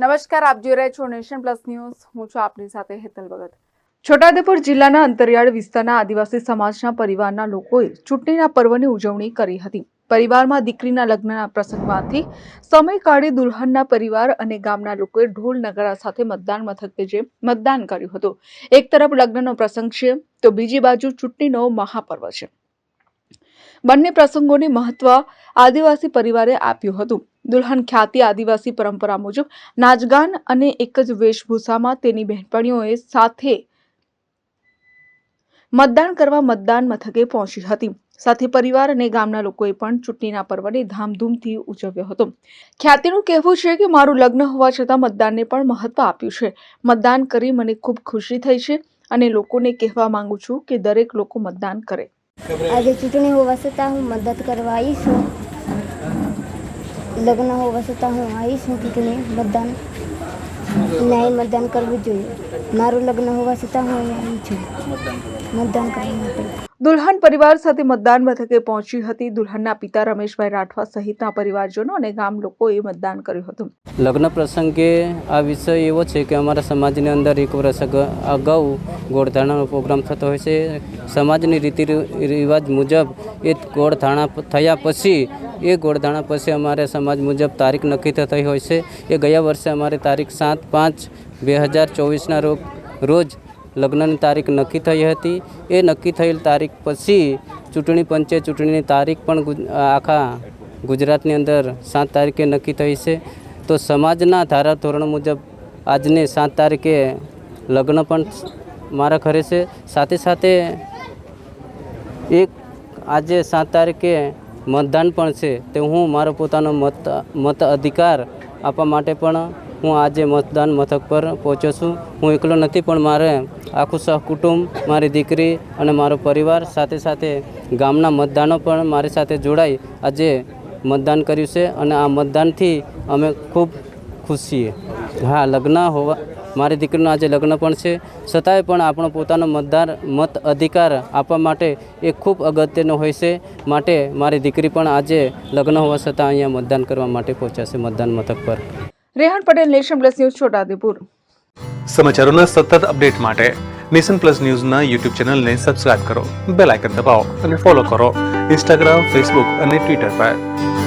નમસ્કાર, આપ જોઈ રહ્યા છો નેશન પ્લસ ન્યૂઝ. હું છું આપની સાથે હેતલ ભગત. છોટાઉદેપુર જિલ્લાના અંતરિયાળ વિસ્તારના આદિવાસી સમાજના પરિવારના લોકોએ ચૂંટણીના પર્વની ઉજવણી કરી હતી. પરિવારમાં દીકરીના લગ્નના પ્રસંગમાંથી સમય કાઢી દુલ્હનના પરિવાર અને ગામના લોકોએ ઢોલ નગારા સાથે મતદાન મથકે જે મતદાન કર્યું હતું. એક તરફ લગ્નનો પ્રસંગ છે, તો બીજી બાજુ ચૂંટણીનો મહાપર્વ છે. બંને પ્રસંગોને મહત્વ આદિવાસી પરિવારે આપ્યું હતું. દુલ્હન ખ્યાતિ આદિવાસી પરંપરા મુજબ નાચગાન અને એક જ વેશભૂષામાં તેની બહેનપણીઓએ સાથે મતદાન કરવા મતદાન મથકે પહોંચી હતી. સાથે પરિવાર અને ગામના લોકોએ પણ ચૂંટણીના પર્વને ધામધૂમથી ઉજવ્યો હતો. ખ્યાતિનું કહેવું છે કે મારું લગ્ન હોવા છતાં મતદાનને પણ મહત્વ આપ્યું છે. મતદાન કરી મને ખૂબ ખુશી થઈ છે અને લોકોને કહેવા માંગુ છું કે દરેક લોકો મતદાન કરે. આજે ચૂંટણી હોવા છતાં હું મદદ કરવા આવીશ. છું લગ્ન હોવા છતાં હું આવીશ. છું ચૂંટણી મતદાન ન્યાય મતદાન કરવું જોઈએ. મારું લગ્ન હોવા છતાં હું અહીં છું. મતદાન કરવા માટે. દુલ્હન પરિવાર સાથે મતદાન મથકે પહોંચી હતી. દુલ્હનના પિતા રમેશભાઈ રાઠવા સહિતના પરિવારજનો અને ગામ લોકોએ મતદાન કર્યું હતું. લગ્ન પ્રસંગે આ વિષય એવો છે કે અમારા સમાજની અંદર એક વર્ષ અગાઉ ગોળધાણાનો પ્રોગ્રામ થતો હોય છે. સમાજની રીતિ રિવાજ મુજબ એ ગોળધાણા થયા પછી એ ગોળધાણા પછી અમારે સમાજ મુજબ તારીખ નક્કી થતી હોય છે. એ ગયા વર્ષે અમારે તારીખ સાત પાંચ બે હજાર ચોવીસના રોજ રોજ લગ્નની તારીખ નક્કી થઈ હતી. એ નક્કી થયેલ તારીખ પછી ચૂંટણી પંચે ચૂંટણીની તારીખ પણ આખા ગુજરાતની અંદર સાત તારીખે નક્કી થઈ છે. તો સમાજના ધારાધોરણ મુજબ આજની સાત તારીખે લગ્ન પણ મારા ઘરે છે. સાથે સાથે એક આજે સાત તારીખે મતદાન પણ છે, તે હું મારો પોતાનો મત મત અધિકાર આપવા માટે પણ હું આજે મતદાન મથક પર પહોંચ્યો છું. હું એકલો નથી, પણ મારે આખું સહકુટુંબ મારી દીકરી અને મારો પરિવાર સાથે સાથે ગામના મતદાનો પણ મારી સાથે જોડાઈ આજે મતદાન કર્યું છે અને આ મતદાનથી અમે ખૂબ ખુશ છીએ. હા, લગ્ન હોવા મારી દીકરીનું આજે લગ્ન પણ છે. છતાંય પણ આપણો પોતાનો મતદાર મત અધિકાર આપવા માટે એ ખૂબ અગત્યનો હોય છે. માટે મારી દીકરી પણ આજે લગ્ન હોવા છતાં અહીંયા મતદાન કરવા માટે પહોંચ્યા છે મતદાન મથક પર. Rehan Patel Nation Plus News Chhota Udaipur. સમાચારોના સતત અપડેટ માટે નેશન પ્લસ ન્યૂઝના યુટ્યુબ ચેનલને સબસ્ક્રાઇબ કરો બેલ આઇકન દબાવો અને ફોલો કરો ઇન્સ્ટાગ્રામ ફેસબુક અને ટ્વિટર પર.